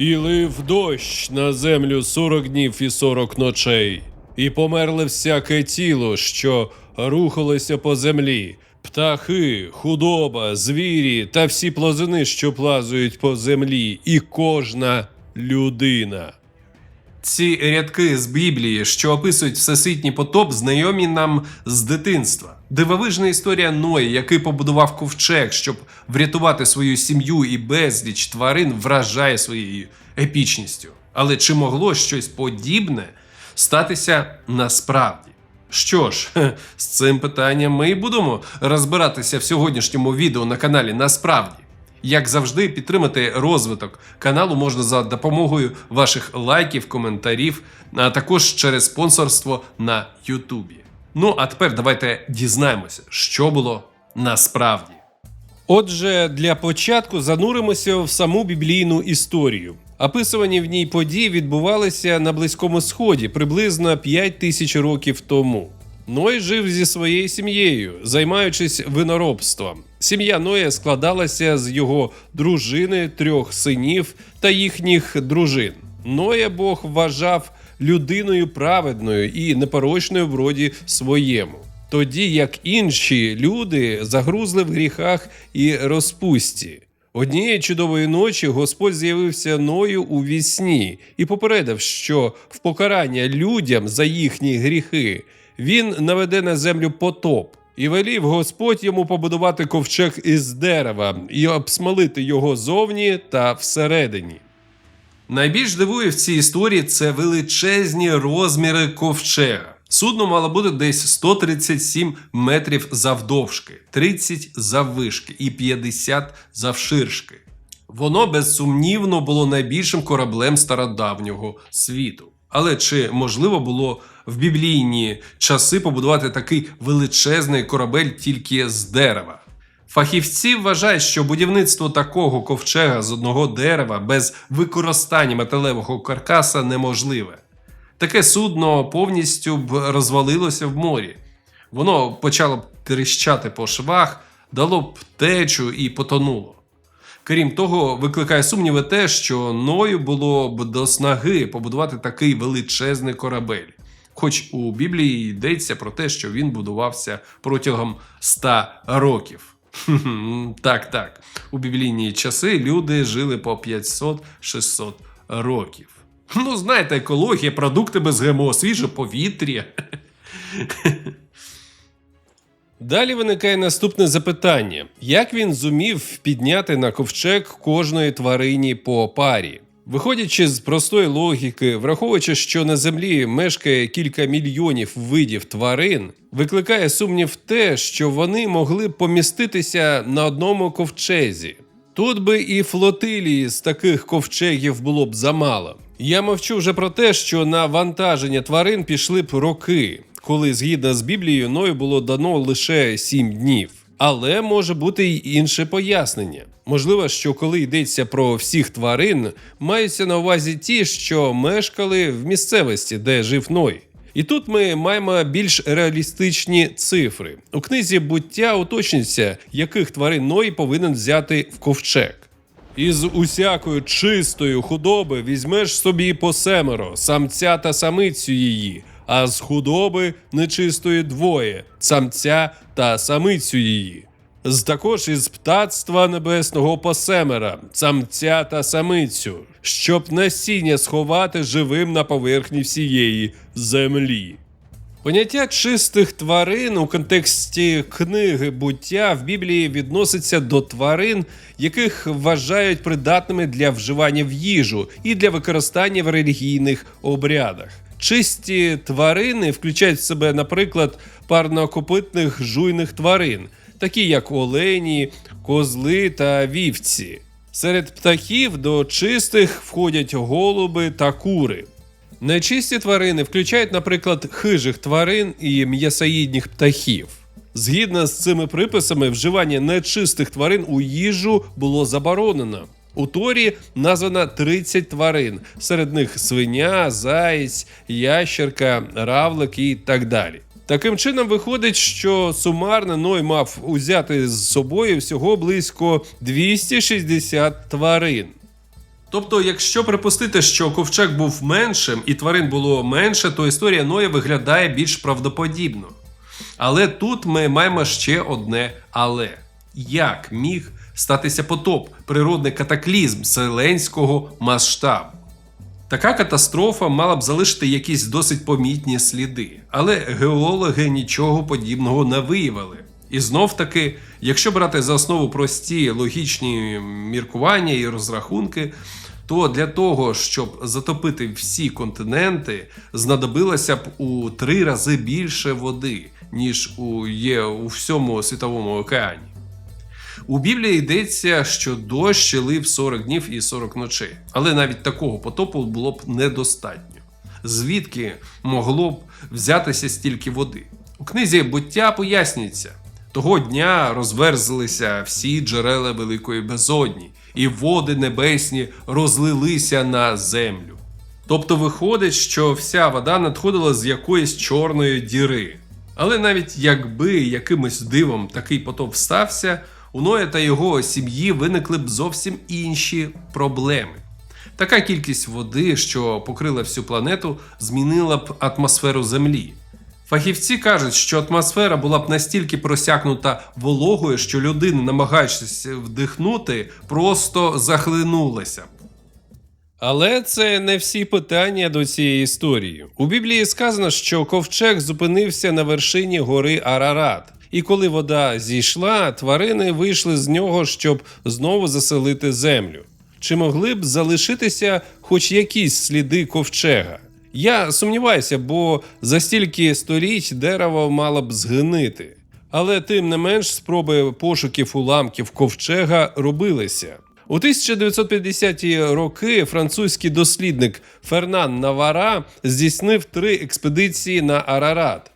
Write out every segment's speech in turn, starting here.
І лив дощ на землю сорок днів і сорок ночей, і померле всяке тіло, що рухалося по землі, птахи, худоба, звірі та всі плазини, що плазують по землі, і кожна людина. Ці рядки з Біблії, що описують всесвітній потоп, знайомі нам з дитинства. Дивовижна історія Ноя, який побудував ковчег, щоб врятувати свою сім'ю і безліч тварин, вражає своєю епічністю. Але чи могло щось подібне статися насправді? Що ж, з цим питанням ми і будемо розбиратися в сьогоднішньому відео на каналі Насправді. Як завжди, підтримати розвиток каналу можна за допомогою ваших лайків, коментарів, а також через спонсорство на Ютубі. Ну а тепер давайте дізнаємося, що було насправді. Отже, для початку зануримося в саму біблійну історію. Описувані в ній події відбувалися на Близькому Сході приблизно 5 тисяч років тому. Ной жив зі своєю сім'єю, займаючись виноробством. Сім'я Ноя складалася з його дружини, трьох синів та їхніх дружин. Ноя Бог вважав людиною праведною і непорочною в роді своєму. Тоді як інші люди загрузли в гріхах і розпусті. Однієї чудової ночі Господь з'явився Ною у вісні і попередив, що в покарання людям за їхні гріхи він наведе на землю потоп. І велів Господь йому побудувати ковчег із дерева і обсмолити його зовні та всередині. Найбільш дивує в цій історії це величезні розміри ковчега. Судно мало бути десь 137 метрів завдовжки, 30 заввишки і 50 завширшки. Воно безсумнівно було найбільшим кораблем стародавнього світу. Але чи можливо було в біблійні часи побудувати такий величезний корабель тільки з дерева? Фахівці вважають, що будівництво такого ковчега з одного дерева без використання металевого каркаса неможливе. Таке судно повністю б розвалилося в морі. Воно почало б тріщати по швах, дало б течу і потонуло. Крім того, викликає сумніви те, що Ною було б до снаги побудувати такий величезний корабель. Хоч у Біблії йдеться про те, що він будувався протягом 100 років. Так, так. У біблійні часи люди жили по 500-600 років. Ну, знаєте, екологія, продукти без ГМО, свіже повітря. Далі виникає наступне запитання: як він зумів підняти на ковчег кожної тварині по парі? Виходячи з простої логіки, враховуючи, що на землі мешкає кілька мільйонів видів тварин, викликає сумнів те, що вони могли б поміститися на одному ковчезі. Тут би і флотилії з таких ковчегів було б замало. Я мовчу вже про те, що на вантаження тварин пішли б роки, коли згідно з Біблією Ною було дано лише сім днів. Але може бути й інше пояснення. Можливо, що коли йдеться про всіх тварин, маються на увазі ті, що мешкали в місцевості, де жив Ной. І тут ми маємо більш реалістичні цифри. У книзі буття уточнюється, яких тварин Ной повинен взяти в ковчег. Із усякої чистої худоби візьмеш собі по семеро, самця та самицю її, а з худоби нечистої двоє, самця та самицю її. З також із птацтва небесного по семера, самця та самицю, щоб насіння сховати живим на поверхні всієї землі. Поняття чистих тварин у контексті книги буття в Біблії відноситься до тварин, яких вважають придатними для вживання в їжу і для використання в релігійних обрядах. Чисті тварини включають в себе, наприклад, парнокопитних жуйних тварин, такі як олені, козли та вівці. Серед птахів до чистих входять голуби та кури. Нечисті тварини включають, наприклад, хижих тварин і м'ясоїдних птахів. Згідно з цими приписами, вживання нечистих тварин у їжу було заборонено. У Торі названо 30 тварин, серед них свиня, заєць, ящерка, равлик і так далі. Таким чином виходить, що сумарно Ной мав узяти з собою всього близько 260 тварин. Тобто, якщо припустити, що ковчег був меншим і тварин було менше, то історія Ноя виглядає більш правдоподібно. Але тут ми маємо ще одне але. Як міг статися потоп, природний катаклізм вселенського масштабу? Така катастрофа мала б залишити якісь досить помітні сліди, але геологи нічого подібного не виявили. І знов таки, якщо брати за основу прості логічні міркування і розрахунки, то для того, щоб затопити всі континенти, знадобилося б у три рази більше води, ніж у є у всьому світовому океані. У Біблії йдеться, що дощ лив 40 днів і 40 ночей, але навіть такого потопу було б недостатньо. Звідки могло б взятися стільки води? У книзі буття пояснюється, того дня розверзлися всі джерела великої безодні, і води небесні розлилися на землю. Тобто виходить, що вся вода надходила з якоїсь чорної діри. Але навіть якби якимось дивом такий потоп стався, у Ноя та його сім'ї виникли б зовсім інші проблеми. Така кількість води, що покрила всю планету, змінила б атмосферу Землі. Фахівці кажуть, що атмосфера була б настільки просякнута вологою, що людина, намагаючись вдихнути, просто захлинулася. Але це не всі питання до цієї історії. У Біблії сказано, що ковчег зупинився на вершині гори Арарат. І коли вода зійшла, тварини вийшли з нього, щоб знову заселити землю. Чи могли б залишитися хоч якісь сліди ковчега? Я сумніваюся, бо за стільки століть дерево мало б згнити. Але тим не менш спроби пошуків уламків ковчега робилися. У 1950-ті роки французький дослідник Фернан Навара здійснив три експедиції на Арарат.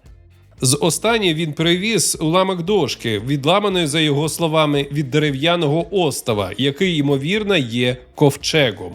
З останньої він привіз уламок дошки, відламаної, за його словами, від дерев'яного остова, який, ймовірно, є ковчегом.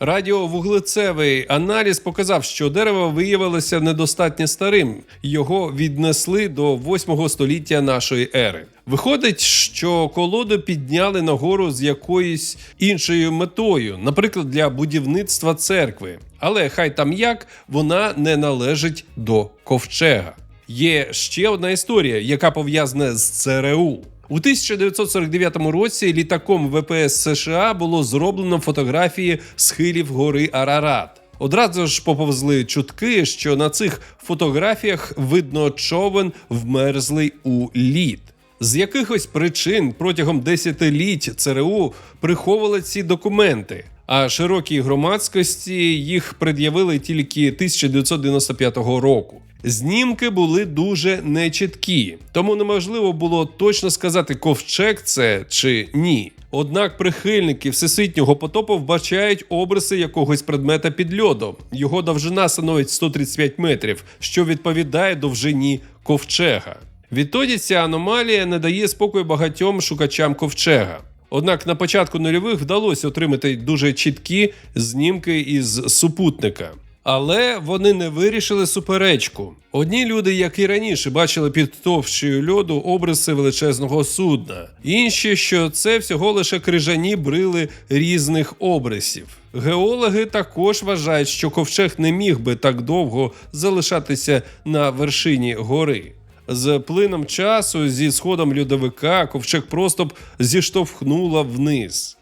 Радіовуглецевий аналіз показав, що дерево виявилося недостатньо старим. Його віднесли до 8 століття нашої ери. Виходить, що колоду підняли нагору з якоюсь іншою метою, наприклад, для будівництва церкви. Але хай там як вона не належить до ковчега. Є ще одна історія, яка пов'язана з ЦРУ. У 1949 році літаком ВПС США було зроблено фотографії схилів гори Арарат. Одразу ж поповзли чутки, що на цих фотографіях видно човен вмерзлий у лід. З якихось причин протягом десятиліть ЦРУ приховували ці документи, а широкій громадськості їх пред'явили тільки 1995 року. Знімки були дуже нечіткі, тому неможливо було точно сказати, ковчег це чи ні. Однак прихильники всесвітнього потопу вбачають обриси якогось предмета під льодом. Його довжина становить 135 метрів, що відповідає довжині ковчега. Відтоді ця аномалія не дає спокою багатьом шукачам ковчега. Однак на початку нульових вдалося отримати дуже чіткі знімки із супутника. Але вони не вирішили суперечку. Одні люди, як і раніше, бачили під товщею льоду обриси величезного судна, інші, що це всього лише крижані брили різних обрисів. Геологи також вважають, що ковчег не міг би так довго залишатися на вершині гори. З плином часу, зі сходом льодовика, ковчег просто б зіштовхнула вниз.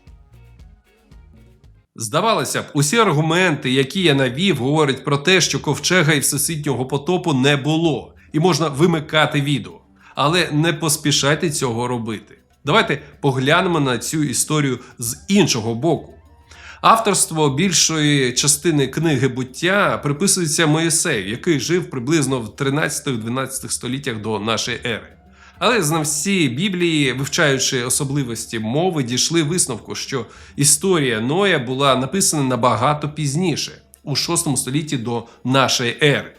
Здавалося б, усі аргументи, які я навів, говорять про те, що ковчега і всесвітнього потопу не було, і можна вимикати відео. Але не поспішайте цього робити. Давайте поглянемо на цю історію з іншого боку. Авторство більшої частини книги буття приписується Моїсею, який жив приблизно в 13-12 століттях до нашої ери. Але знавці Біблії, вивчаючи особливості мови, дійшли висновку, що історія Ноя була написана набагато пізніше, у 6 столітті до нашої ери.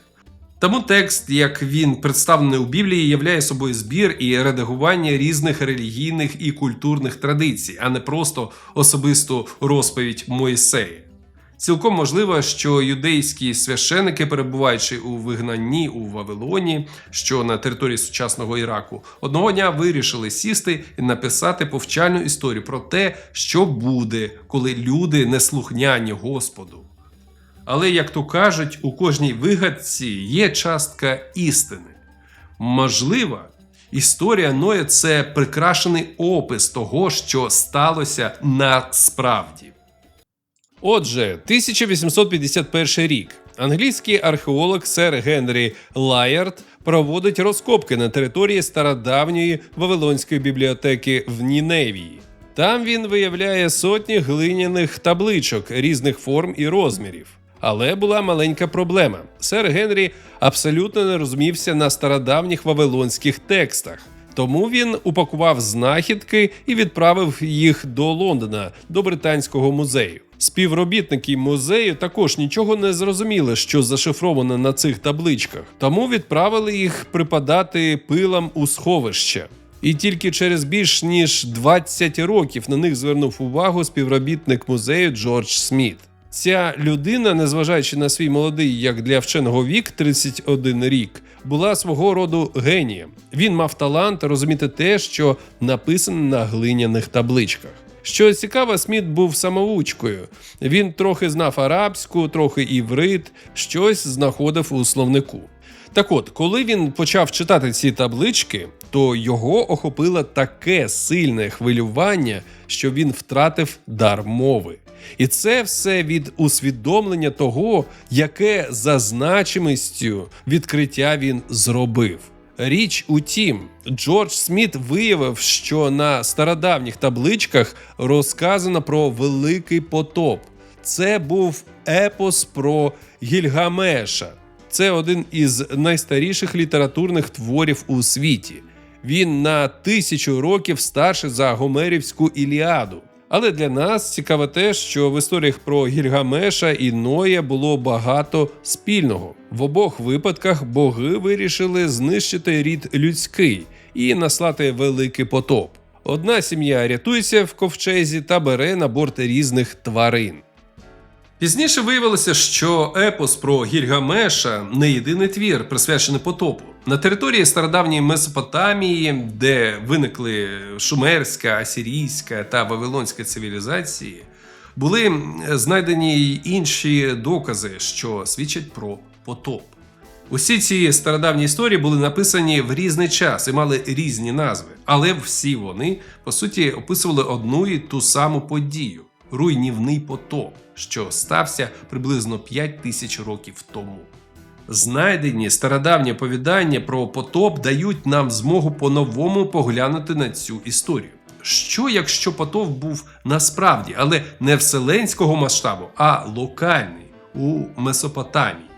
Тому текст, як він представлений у Біблії, являє собою збір і редагування різних релігійних і культурних традицій, а не просто особисту розповідь Моїсея. Цілком можливо, що юдейські священики, перебуваючи у вигнанні у Вавилоні, що на території сучасного Іраку, одного дня вирішили сісти і написати повчальну історію про те, що буде, коли люди неслухняні Господу. Але, як то кажуть, у кожній вигадці є частка істини. Можливо, історія Ноя це прикрашений опис того, що сталося насправді. Отже, 1851 рік. Англійський археолог сер Генрі Лаярд проводить розкопки на території стародавньої Вавилонської бібліотеки в Ніневії. Там він виявляє сотні глиняних табличок різних форм і розмірів. Але була маленька проблема. Сер Генрі абсолютно не розумівся на стародавніх вавилонських текстах. Тому він упакував знахідки і відправив їх до Лондона, до Британського музею. Співробітники музею також нічого не зрозуміли, що зашифровано на цих табличках, тому відправили їх припадати пилам у сховище. І тільки через більш ніж 20 років на них звернув увагу співробітник музею Джордж Сміт. Ця людина, незважаючи на свій молодий, як для вченого вік, 31 рік, була свого роду генієм. Він мав талант розуміти те, що написано на глиняних табличках. Що цікаво, Сміт був самоучкою. Він трохи знав арабську, трохи іврит, щось знаходив у словнику. Так от, коли він почав читати ці таблички, то його охопило таке сильне хвилювання, що він втратив дар мови. І це все від усвідомлення того, яке за значимістю відкриття він зробив. Річ у тім, Джордж Сміт виявив, що на стародавніх табличках розказано про великий потоп. Це був епос про Гільгамеша. Це один із найстаріших літературних творів у світі. Він на тисячу років старший за Гомерівську Іліаду. Але для нас цікаво те, що в історіях про Гільгамеша і Ноя було багато спільного. В обох випадках боги вирішили знищити рід людський і наслати великий потоп. Одна сім'я рятується в ковчезі та бере на борт різних тварин. Пізніше виявилося, що епос про Гільгамеша не єдиний твір, присвячений потопу. На території стародавньої Месопотамії, де виникли шумерська, асірійська та вавилонська цивілізації, були знайдені й інші докази, що свідчать про потоп. Усі ці стародавні історії були написані в різний час і мали різні назви, але всі вони по суті описували одну і ту саму подію руйнівний потоп, що стався приблизно 5 тисяч років тому. Знайдені стародавні оповідання про потоп дають нам змогу по-новому поглянути на цю історію. Що якщо потоп був насправді, але не вселенського масштабу, а локальний у Месопотамії?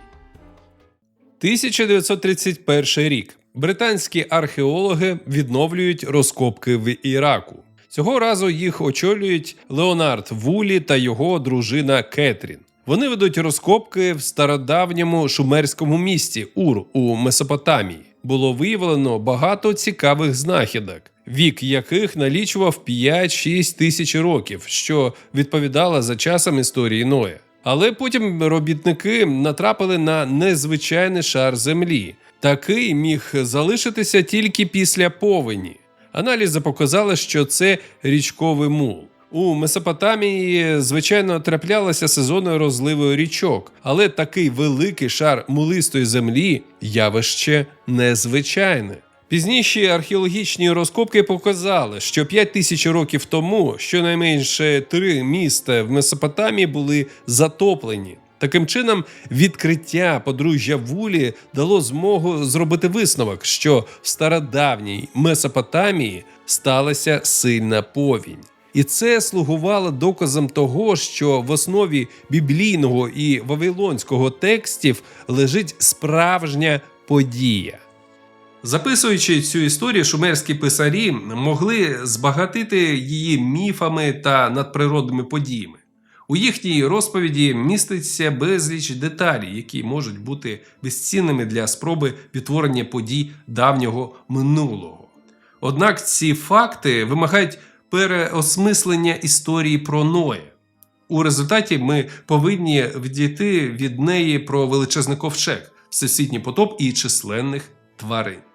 1931 рік. Британські археологи відновлюють розкопки в Іраку. Цього разу їх очолюють Леонард Вулі та його дружина Кетрін. Вони ведуть розкопки в стародавньому шумерському місті Ур у Месопотамії. Було виявлено багато цікавих знахідок, вік яких налічував 5-6 тисяч років, що відповідало за часом історії Ноя. Але потім робітники натрапили на незвичайний шар землі. Такий міг залишитися тільки після повені. Аналізи показали, що це річковий мул. У Месопотамії, звичайно, траплялися сезони розливу річок, але такий великий шар мулистої землі явище незвичайне. Пізніші археологічні розкопки показали, що 5 тисяч років тому щонайменше три міста в Месопотамії були затоплені. Таким чином, відкриття подружжя Вулі дало змогу зробити висновок, що в стародавній Месопотамії сталася сильна повінь. І це слугувало доказом того, що в основі біблійного і вавилонського текстів лежить справжня подія. Записуючи цю історію, шумерські писарі могли збагатити її міфами та надприродними подіями. У їхній розповіді міститься безліч деталей, які можуть бути безцінними для спроби відтворення подій давнього минулого. Однак ці факти вимагають переосмислення історії про Ноя. У результаті ми повинні відійти від неї про величезний ковчег, всесвітній потоп і численних тварин.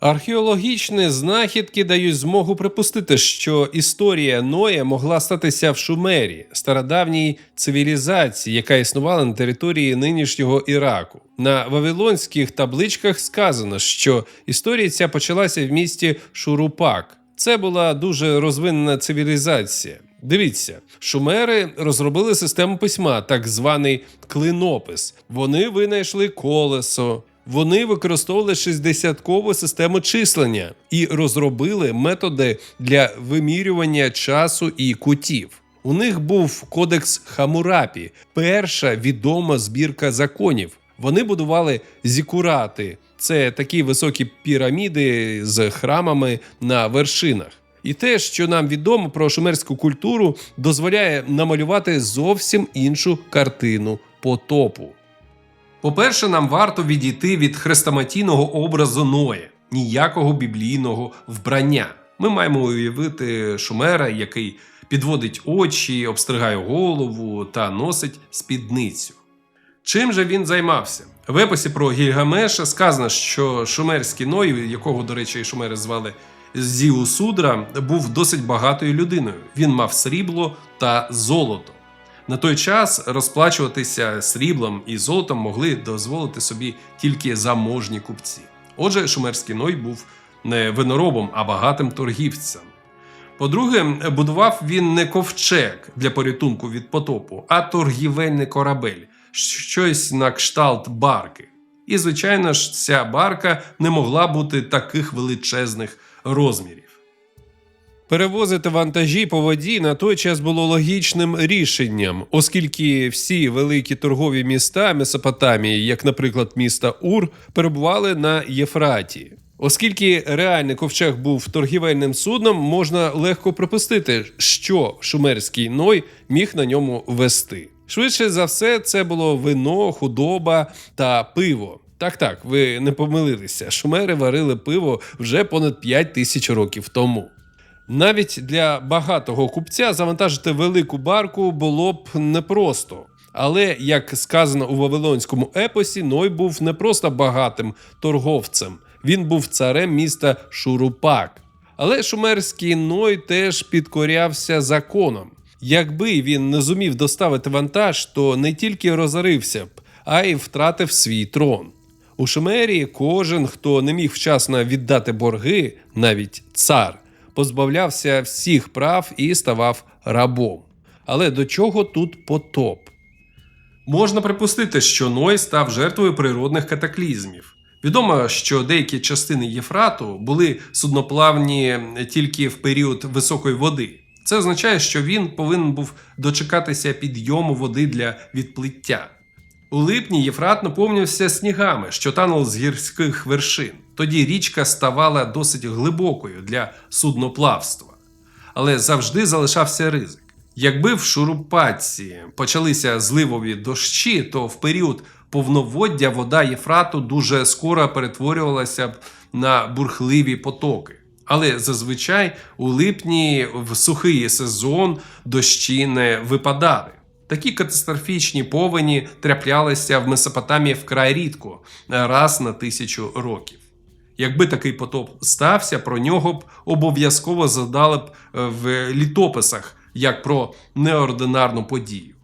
Археологічні знахідки дають змогу припустити, що історія Ноя могла статися в Шумері, стародавній цивілізації, яка існувала на території нинішнього Іраку. На вавилонських табличках сказано, що історія ця почалася в місті Шурупак. Це була дуже розвинена цивілізація. Дивіться, шумери розробили систему письма, так званий клинопис. Вони винайшли колесо. Вони використовували 60-кову систему числення і розробили методи для вимірювання часу і кутів. У них був кодекс Хамурапі, перша відома збірка законів. Вони будували зікурати. Це такі високі піраміди з храмами на вершинах. І те, що нам відомо про шумерську культуру, дозволяє намалювати зовсім іншу картину потопу. По-перше, нам варто відійти від хрестоматійного образу Ноя, ніякого біблійного вбрання. Ми маємо уявити шумера, який підводить очі, обстригає голову та носить спідницю. Чим же він займався? В епосі про Гільгамеша сказано, що шумерський Ной, якого, до речі, і шумери звали Зіусудра, був досить багатою людиною. Він мав срібло та золото. На той час розплачуватися сріблом і золотом могли дозволити собі тільки заможні купці. Отже, шумерський Ной був не виноробом, а багатим торгівцем. По-друге, будував він не ковчег для порятунку від потопу, а торгівельний корабель, щось на кшталт барки. І, звичайно ж, ця барка не могла бути таких величезних розмірів. Перевозити вантажі по воді на той час було логічним рішенням, оскільки всі великі торгові міста Месопотамії, як, наприклад, міста Ур, перебували на Єфраті. Оскільки реальний ковчег був торгівельним судном, можна легко припустити, що шумерський Ной міг на ньому вести. Швидше за все, це було вино, худоба та пиво. Так, так, ви не помилилися. Шумери варили пиво вже понад 5 тисяч років тому. Навіть для багатого купця завантажити велику барку було б непросто. Але, як сказано у Вавилонському епосі, Ной був не просто багатим торговцем, він був царем міста Шурупак. Але шумерський Ной теж підкорявся законам. Якби він не зумів доставити вантаж, то не тільки розорився б, а й втратив свій трон. У Шумерії кожен, хто не міг вчасно віддати борги, навіть цар, позбавлявся всіх прав і ставав рабом. Але до чого тут потоп? Можна припустити, що Ной став жертвою природних катаклізмів. Відомо, що деякі частини Єфрату були судноплавні тільки в період високої води. Це означає, що він повинен був дочекатися підйому води для відплиття. У липні Єфрат наповнився снігами, що танули з гірських вершин. Тоді річка ставала досить глибокою для судноплавства. Але завжди залишався ризик. Якби в Шурупатці почалися зливові дощі, то в період повноводдя вода Єфрату дуже скоро перетворювалася б на бурхливі потоки. Але зазвичай у липні в сухий сезон дощі не випадали. Такі катастрофічні повені траплялися в Месопотамії вкрай рідко, раз на тисячу років. Якби такий потоп стався, про нього б обов'язково задали б е, в літописах як про неординарну подію.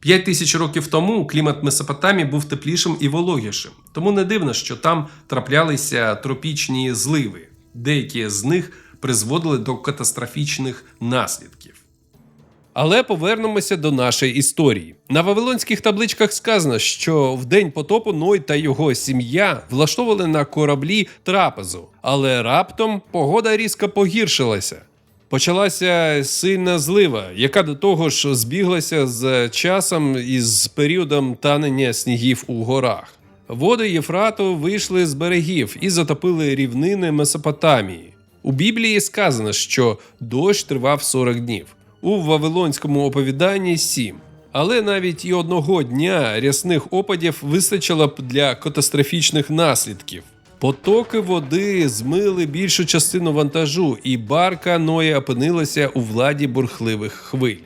П'ять тисяч років тому клімат Месопотамії був теплішим і вологішим, тому не дивно, що там траплялися тропічні зливи. Деякі з них призводили до катастрофічних наслідків. Але повернемося до нашої історії. На вавилонських табличках сказано, що в день потопу Ной та його сім'я влаштовували на кораблі трапезу, але раптом погода різко погіршилася. Почалася сильна злива, яка до того ж збіглася з часом і з періодом танення снігів у горах. Води Єфрату вийшли з берегів і затопили рівнини Месопотамії. У Біблії сказано, що дощ тривав 40 днів. У Вавилонському оповіданні 7. Але навіть і одного дня рясних опадів вистачило б для катастрофічних наслідків. Потоки води змили більшу частину вантажу, і барка Ноя опинилася у владі бурхливих хвиль.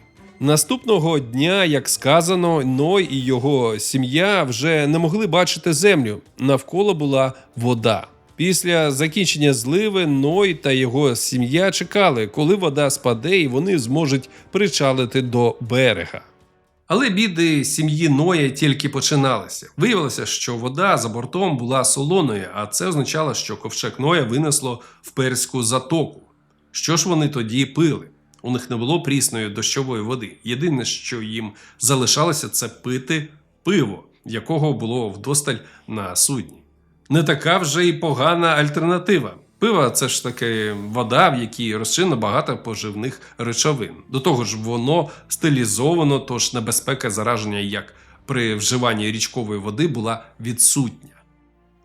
Наступного дня, як сказано, Ной і його сім'я вже не могли бачити землю. Навколо була вода. Після закінчення зливи Ной та його сім'я чекали, коли вода спаде і вони зможуть причалити до берега. Але біди сім'ї Ноя тільки починалися. Виявилося, що вода за бортом була солоною, а це означало, що ковчег Ноя винесло в перську затоку. Що ж вони тоді пили? У них не було прісної дощової води. Єдине, що їм залишалося, це пити пиво, якого було вдосталь на судні. Не така вже й погана альтернатива. Пиво це ж таки вода, в якій розчинено багато поживних речовин. До того ж, воно стилізовано, тож небезпека зараження, як при вживанні річкової води, була відсутня.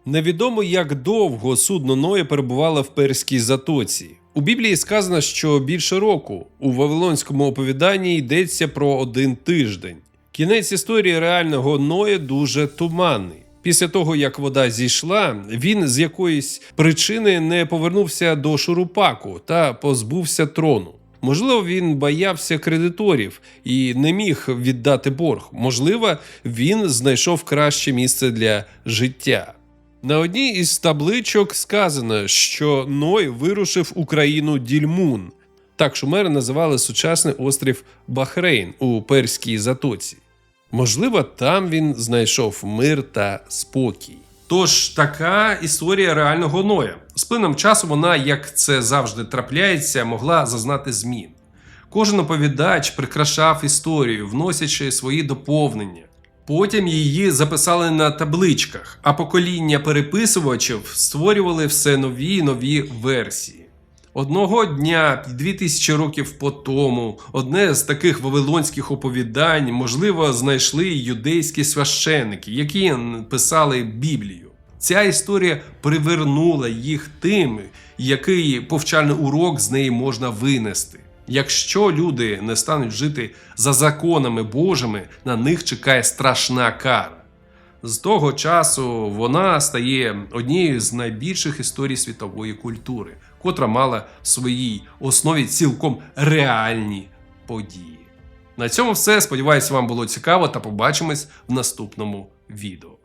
Невідомо, як довго судно Ноя перебувало в перській затоці. У Біблії сказано, що більше року у Вавилонському оповіданні йдеться про один тиждень. Кінець історії реального Ноя дуже туманний. Після того, як вода зійшла, він з якоїсь причини не повернувся до Шурупаку та позбувся трону. Можливо, він боявся кредиторів і не міг віддати борг. Можливо, він знайшов краще місце для життя. На одній із табличок сказано, що Ной вирушив у країну Дільмун. Так шумери називали сучасний острів Бахрейн у Перській затоці. Можливо, там він знайшов мир та спокій. Тож така історія реального Ноя. З плином часу вона, як це завжди трапляється, могла зазнати змін. Кожен оповідач прикрашав історію, вносячи свої доповнення. Потім її записали на табличках, а покоління переписувачів створювали все нові і нові версії. Одного дня, 2000 років по тому, одне з таких вавилонських оповідань, можливо, знайшли юдейські священники, які писали Біблію. Ця історія привернула їх тим, який повчальний урок з неї можна винести. Якщо люди не стануть жити за законами Божими, на них чекає страшна кара. З того часу вона стає однією з найбільших історій світової культури, котра мала в своїй основі цілком реальні події. На цьому все. Сподіваюсь, вам було цікаво та побачимось в наступному відео.